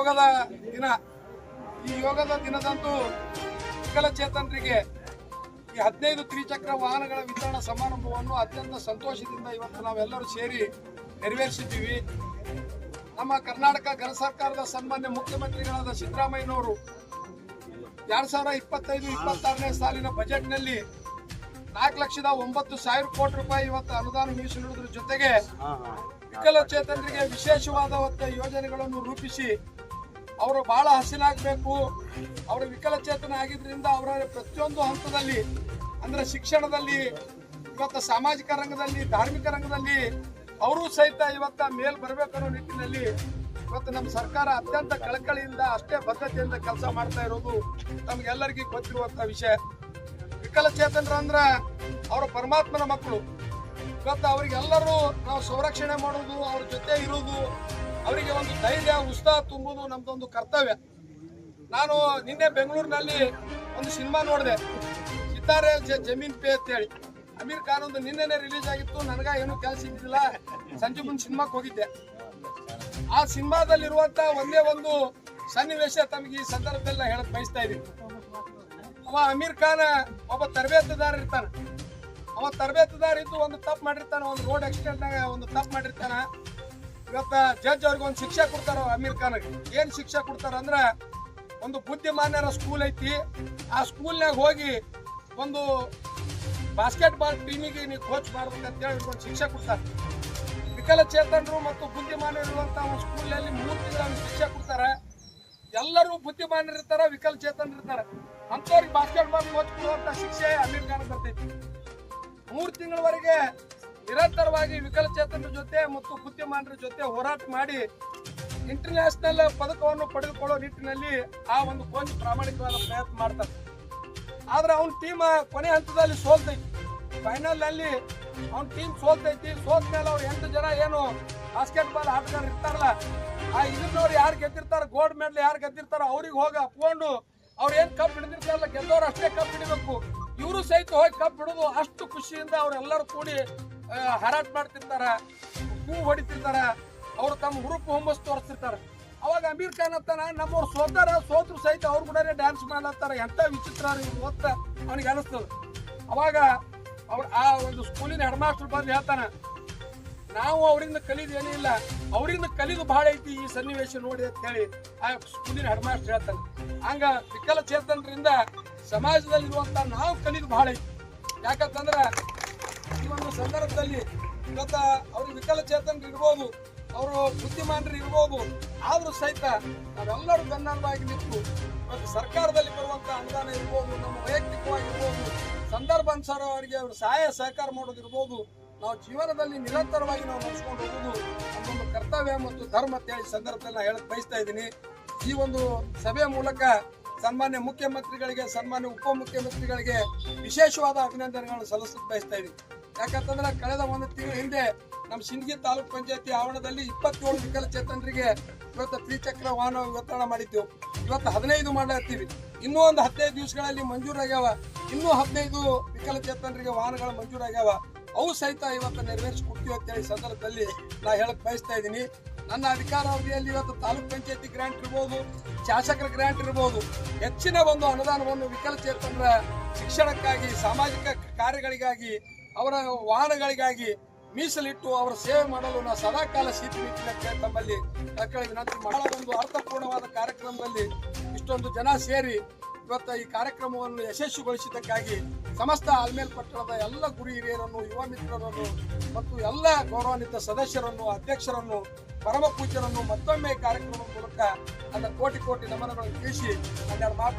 ಯೋಗದ ದಿನ. ಈ ಯೋಗದ ದಿನದಂದು ವಿಕಲಚೇತನರಿಗೆ ಈ ಹದಿನೈದು ತ್ರಿಚಕ್ರ ವಾಹನಗಳ ವಿತರಣಾ ಸಮಾರಂಭವನ್ನು ಅತ್ಯಂತ ಸಂತೋಷದಿಂದ ಇವತ್ತು ನಾವೆಲ್ಲರೂ ಸೇರಿ ನೆರವೇರಿಸಿದ್ದೀವಿ. ನಮ್ಮ ಕರ್ನಾಟಕ ಘನ ಸರ್ಕಾರದ ಸನ್ಮಾನ್ಯ ಮುಖ್ಯಮಂತ್ರಿಗಳಾದ ಸಿದ್ದರಾಮಯ್ಯನವರು ಎರಡ್ ಸಾವಿರ ಇಪ್ಪತ್ತೈದು ಇಪ್ಪತ್ತಾರನೇ ಸಾಲಿನ ಬಜೆಟ್ನಲ್ಲಿ ನಾಲ್ಕು ಲಕ್ಷದ ಒಂಬತ್ತು ಸಾವಿರ ಕೋಟಿ ರೂಪಾಯಿ ಇವತ್ತು ಅನುದಾನ ಮೀಸಲಿಡುವುದ್ರ ಜೊತೆಗೆ ವಿಕಲಚೇತನರಿಗೆ ವಿಶೇಷವಾದ ಯೋಜನೆಗಳನ್ನು ರೂಪಿಸಿ ಅವರು ಬಹಳ ಹಸಿನಾಗಬೇಕು. ಅವರು ವಿಕಲಚೇತನ ಆಗಿದ್ದರಿಂದ ಅವರ ಪ್ರತಿಯೊಂದು ಹಂತದಲ್ಲಿ, ಅಂದರೆ ಶಿಕ್ಷಣದಲ್ಲಿ, ಇವತ್ತು ಸಾಮಾಜಿಕ ರಂಗದಲ್ಲಿ, ಧಾರ್ಮಿಕ ರಂಗದಲ್ಲಿ ಅವರು ಸಹಿತ ಇವತ್ತು ಮೇಲ್ ಬರಬೇಕು ಅನ್ನೋ ನಿಟ್ಟಿನಲ್ಲಿ ಇವತ್ತು ನಮ್ಮ ಸರ್ಕಾರ ಅತ್ಯಂತ ಕಳಕಳಿಯಿಂದ ಅಷ್ಟೇ ಬದ್ಧತೆಯಿಂದ ಕೆಲಸ ಮಾಡ್ತಾ ಇರೋದು ನಮಗೆಲ್ಲರಿಗೂ ಗೊತ್ತಿರುವಂಥ ವಿಷಯ. ವಿಕಲಚೇತನರು ಅಂದ್ರೆ ಅವರ ಪರಮಾತ್ಮನ ಮಕ್ಕಳು. ಇವತ್ತು ಅವರಿಗೆಲ್ಲರೂ ನಾವು ಸಂರಕ್ಷಣೆ ಮಾಡೋದು, ಅವ್ರ ಜೊತೆ ಇರೋದು ಅವರಿಗೆ ಒಂದು ಧೈರ್ಯ, ಉತ್ಸಾಹ ತುಂಬುವುದು ನಮ್ದೊಂದು ಕರ್ತವ್ಯ. ನಾನು ನಿನ್ನೆ ಬೆಂಗಳೂರಿನಲ್ಲಿ ಒಂದು ಸಿನಿಮಾ ನೋಡಿದೆ. ಸಿತಾರೆ ಜಮೀನ್ ಪೇ ಅಂತೇಳಿ. ಅಮೀರ್ ಖಾನ್ ಒಂದು ನಿನ್ನೆನೆ ರಿಲೀಸ್ ಆಗಿತ್ತು. ನನಗ ಏನು ಕೆಲಸ ಇದ್ದಿಲ್ಲ ಸಂಜೆ ಮುಂದೆ ಸಿನಿಮಾಕ್ಕೆ ಹೋಗಿದ್ದೆ. ಆ ಸಿನಿಮಾದಲ್ಲಿರುವಂತ ಒಂದೇ ಒಂದು ಸನ್ನಿವೇಶ ತಮಗೆ ಈ ಸಂದರ್ಭದಲ್ಲಿ ಹೇಳಕ್ ಬಯಸ್ತಾ ಇದ್ದೀನಿ. ಅವ ಅಮೀರ್ ಖಾನ್ ಒಬ್ಬ ತರಬೇತುದಾರ ಇರ್ತಾನ. ಅವ ತರಬೇತುದಾರ ಇದ್ದು ಒಂದು ತಪ್ಪು ಮಾಡಿರ್ತಾನ. ಒಂದು ರೋಡ್ ಆಕ್ಸಿಡೆಂಟ್ ಒಂದು ತಪ್ಪು ಮಾಡಿರ್ತಾನ. ಇವತ್ತ ಜಡ್ಜ್ ಅವ್ರಿಗೆ ಒಂದು ಶಿಕ್ಷೆ ಕೊಡ್ತಾರ ಅಮೀರ್ ಖಾನ್ಗೆ? ಏನ್ ಶಿಕ್ಷೆ ಕೊಡ್ತಾರ ಅಂದ್ರೆ ಒಂದು ಬುದ್ಧಿಮಾನ್ಯರ ಸ್ಕೂಲ್ ಐತಿ. ಆ ಸ್ಕೂಲ್ನಾಗ ಹೋಗಿ ಒಂದು ಬಾಸ್ಕೆಟ್ ಬಾಲ್ ಟೀಮಿಗೆ ನೀವು ಕೋಚ್ ಮಾಡ್ಬೇಕಂತ ಹೇಳಿ ಒಂದು ಶಿಕ್ಷೆ ಕೊಡ್ತಾರೆ. ವಿಕಲಚೇತನರು ಮತ್ತು ಬುದ್ಧಿಮಾನರಿರುವಂತ ಒಂದು ಸ್ಕೂಲ್ನಲ್ಲಿ ಮೂರು ತಿಂಗಳ ಶಿಕ್ಷೆ ಕೊಡ್ತಾರೆ. ಎಲ್ಲರೂ ಬುದ್ಧಿಮಾನರಿರ್ತಾರ ವಿಕಲಚೇತನರಿರ್ತಾರೆ ಅಂಥವ್ರಿಗೆ ಬಾಸ್ಕೆಟ್ ಬಾಲ್ ಕೋಚ್ ಕೊಡುವಂತ ಶಿಕ್ಷೆ ಅಮೀರ್ ಖಾನ್ ಬರ್ತೈತಿ. ಮೂರು ತಿಂಗಳವರೆಗೆ ನಿರಂತರವಾಗಿ ವಿಕಲಚೇತನರ ಜೊತೆ ಮತ್ತು ಬುದ್ಧಿಮಾನರ ಜೊತೆ ಹೋರಾಟ ಮಾಡಿ ಇಂಟರ್ನ್ಯಾಷನಲ್ ಪದಕವನ್ನು ಪಡೆದುಕೊಳ್ಳೋ ನಿಟ್ಟಿನಲ್ಲಿ ಆ ಒಂದು ಕೋಚ್ ಪ್ರಾಮಾಣಿಕವಾದ ಪ್ರಯತ್ನ ಮಾಡ್ತಾರೆ. ಆದ್ರೆ ಅವನ ಟೀಮ್ ಕೊನೆ ಹಂತದಲ್ಲಿ ಸೋಲ್ತೈತಿ. ಫೈನಲ್ನಲ್ಲಿ ಅವನ ಟೀಮ್ ಸೋಲ್ತೈತಿ. ಸೋತ ಮೇಲೆ ಅವ್ರು ಎಂಟು ಜನ ಏನು ಬಾಸ್ಕೆಟ್ ಬಾಲ್ ಇರ್ತಾರಲ್ಲ, ಆ ಇದನ್ನವ್ರು ಯಾರು ಗೆದ್ದಿರ್ತಾರ ಗೋಲ್ಡ್ ಮೆಡಲ್ ಯಾರು ಗೆದ್ದಿರ್ತಾರ ಅವ್ರಿಗೆ ಹೋಗಿ ಅಪ್ಕೊಂಡು ಅವ್ರು ಏನು ಕಪ್ ಹಿಡಿದಿರ್ತಾರಲ್ಲ, ಗೆದ್ದವ್ರು ಅಷ್ಟೇ ಕಪ್ ಹಿಡಿಬೇಕು. ಇವರು ಸಹಿತ ಹೋಗಿ ಕಪ್ ಹಿಡಿದು ಅಷ್ಟು ಖುಷಿಯಿಂದ ಅವರೆಲ್ಲರೂ ಕೂಡಿ ಹಾರಾಟ ಮಾಡ್ತಿರ್ತಾರ, ಹೂ ಹೊಡಿತಿರ್ತಾರ, ಅವ್ರು ತಮ್ಮ ಹುರುಪು ಹೊಂಬಸ್ ತೋರಿಸ್ತಿರ್ತಾರ. ಅವಾಗ ಅಮೀರ್ ಖಾನ್ ಅಂತಾನ, ನಮ್ಮವ್ರು ಸೋತಾರ, ಸೋತ್ರು ಸಹಿತ ಅವ್ರು ಕೂಡ ಡ್ಯಾನ್ಸ್ ಮಾಡ್ಲತ್ತಾರ. ಎಂತ ವಿಚಿತ್ರ ಅಂತ ಅವನಿಗೆ ಅನಿಸ್ತದ. ಅವಾಗ ಅವ್ರ ಆ ಒಂದು ಸ್ಕೂಲಿನ ಹೆಡ್ ಮಾಸ್ಟರ್ ಬಂದು ಹೇಳ್ತಾನ, ನಾವು ಅವರಿಂದ ಕಲಿದು ಏನೂ ಇಲ್ಲ. ಅವರಿಂದ ಕಲಿದು ಬಹಳ ಐತಿ ಈ ಸನ್ನಿವೇಶ ನೋಡಿ ಅಂತ ಹೇಳಿ ಆ ಸ್ಕೂಲಿನ ಹೆಡ್ ಮಾಸ್ಟರ್ ಹೇಳ್ತಾನೆ. ಹಂಗ ವಿಕಲಚೇತನರಿಂದ ಸಮಾಜದಲ್ಲಿರುವಂತ ನಾವು ಕಲಿದು ಬಹಳ ಐತಿ. ಯಾಕಂತಂದ್ರ ಒಂದು ಸಂದರ್ಭದಲ್ಲಿ ಇವತ್ತ ಅವ್ರಿಗೆ ವಿಕಲಚೇತನರು ಇರ್ಬೋದು, ಅವರು ಬುದ್ಧಿಮಾನರು ಇರ್ಬೋದು, ಆದರೂ ಸಹಿತ ನಾವೆಲ್ಲರೂ ಬೆನ್ನೆಲುಬಾಗಿ ನಿಂತು ಇವತ್ತು ಸರ್ಕಾರದಲ್ಲಿ ಬರುವಂಥ ಅನುದಾನ ಇರ್ಬೋದು, ನಮ್ಮ ವೈಯಕ್ತಿಕವಾಗಿರ್ಬೋದು ಸಂದರ್ಭ ಅನುಸಾರ ಅವರಿಗೆ ಅವರು ಸಹಾಯ ಸಹಕಾರ ಮಾಡೋದಿರ್ಬೋದು ನಾವು ಜೀವನದಲ್ಲಿ ನಿರಂತರವಾಗಿ ನಾವು ನಡೆಸ್ಕೊಂಡು ಹೋಗುವುದು ನಮ್ಮೊಂದು ಕರ್ತವ್ಯ ಮತ್ತು ಧರ್ಮ ಅಂತ ಸಂದರ್ಭದಲ್ಲಿ ನಾನು ಹೇಳಕ್ ಬಯಸ್ತಾ ಇದ್ದೀನಿ. ಈ ಒಂದು ಸಭೆಯ ಮೂಲಕ ಸನ್ಮಾನ್ಯ ಮುಖ್ಯಮಂತ್ರಿಗಳಿಗೆ, ಸನ್ಮಾನ್ಯ ಉಪಮುಖ್ಯಮಂತ್ರಿಗಳಿಗೆ ವಿಶೇಷವಾದ ಅಭಿನಂದನೆಗಳನ್ನು ಸಲ್ಲಿಸಲು ಬಯಸ್ತಾ ಇದ್ದೀನಿ. ಯಾಕಂತಂದ್ರೆ ಕಳೆದ ಒಂದು ತಿಂಗಳ ಹಿಂದೆ ನಮ್ಮ ಸಿಂದಗಿ ತಾಲೂಕ್ ಪಂಚಾಯತಿ ಆವರಣದಲ್ಲಿ ಇಪ್ಪತ್ತೇಳು ವಿಕಲಚೇತನರಿಗೆ ಇವತ್ತು ತ್ರಿಚಕ್ರ ವಾಹನ ವಿತರಣೆ ಮಾಡಿದ್ದೆವು. ಇವತ್ತು ಹದಿನೈದು ಮಾಡತ್ತೀವಿ. ಇನ್ನೂ ಒಂದು ಹದಿನೈದು ದಿವಸಗಳಲ್ಲಿ ಮಂಜೂರಾಗ್ಯಾವ. ಇನ್ನೂ ಹದಿನೈದು ವಿಕಲಚೇತನರಿಗೆ ವಾಹನಗಳು ಮಂಜೂರಾಗ್ಯಾವ. ಅವು ಸಹಿತ ಇವತ್ತು ನೆರವೇರಿಸಿ ಕೊಡ್ತೀವಿ ಅಂತೇಳಿ ಸಂದರ್ಭದಲ್ಲಿ ನಾ ಹೇಳಕ್ ಬಯಸ್ತಾ ಇದ್ದೀನಿ. ನನ್ನ ಅಧಿಕಾರಾವಧಿಯಲ್ಲಿ ಇವತ್ತು ತಾಲೂಕ್ ಪಂಚಾಯತಿ ಗ್ರಾಂಟ್ ಇರ್ಬೋದು, ಶಾಸಕರ ಗ್ರಾಂಟ್ ಇರ್ಬೋದು, ಹೆಚ್ಚಿನ ಒಂದು ಅನುದಾನವನ್ನು ವಿಕಲಚೇತನರ ಶಿಕ್ಷಣಕ್ಕಾಗಿ, ಸಾಮಾಜಿಕ ಕಾರ್ಯಗಳಿಗಾಗಿ ಅವರ ವಾಹನಗಳಿಗಾಗಿ ಮೀಸಲಿಟ್ಟು ಅವರ ಸೇವೆ ಮಾಡಲು ನಾವು ಸದಾಕಾಲ ಸಿದ್ಧ ನಿಟ್ಟಿನ ತಮ್ಮಲ್ಲಿ ವಿನಂತಿ ಬಹಳ ಒಂದು ಅರ್ಥಪೂರ್ಣವಾದ ಕಾರ್ಯಕ್ರಮದಲ್ಲಿ ಇಷ್ಟೊಂದು ಜನ ಸೇರಿ ಇವತ್ತು ಈ ಕಾರ್ಯಕ್ರಮವನ್ನು ಯಶಸ್ವಿಗೊಳಿಸಿದ್ದಕ್ಕಾಗಿ ಸಮಸ್ತ ಆಲ್ಮೇಲ್ ಪಟ್ಟಣದ ಎಲ್ಲ ಗುರು ಹಿರಿಯರನ್ನು, ಯುವ ಮಿತ್ರರನ್ನು ಮತ್ತು ಎಲ್ಲ ಗೌರವಾನ್ವಿತ ಸದಸ್ಯರನ್ನು, ಅಧ್ಯಕ್ಷರನ್ನು ಪರಮ ಪೂಜ್ಯರನ್ನು ಮತ್ತೊಮ್ಮೆ ಕಾರ್ಯಕ್ರಮದ ಮೂಲಕ ನನ್ನ ಕೋಟಿ ಕೋಟಿ ನಮನಗಳನ್ನು ತಿಳಿಸಿ, ನನ್ನ ಮಾತು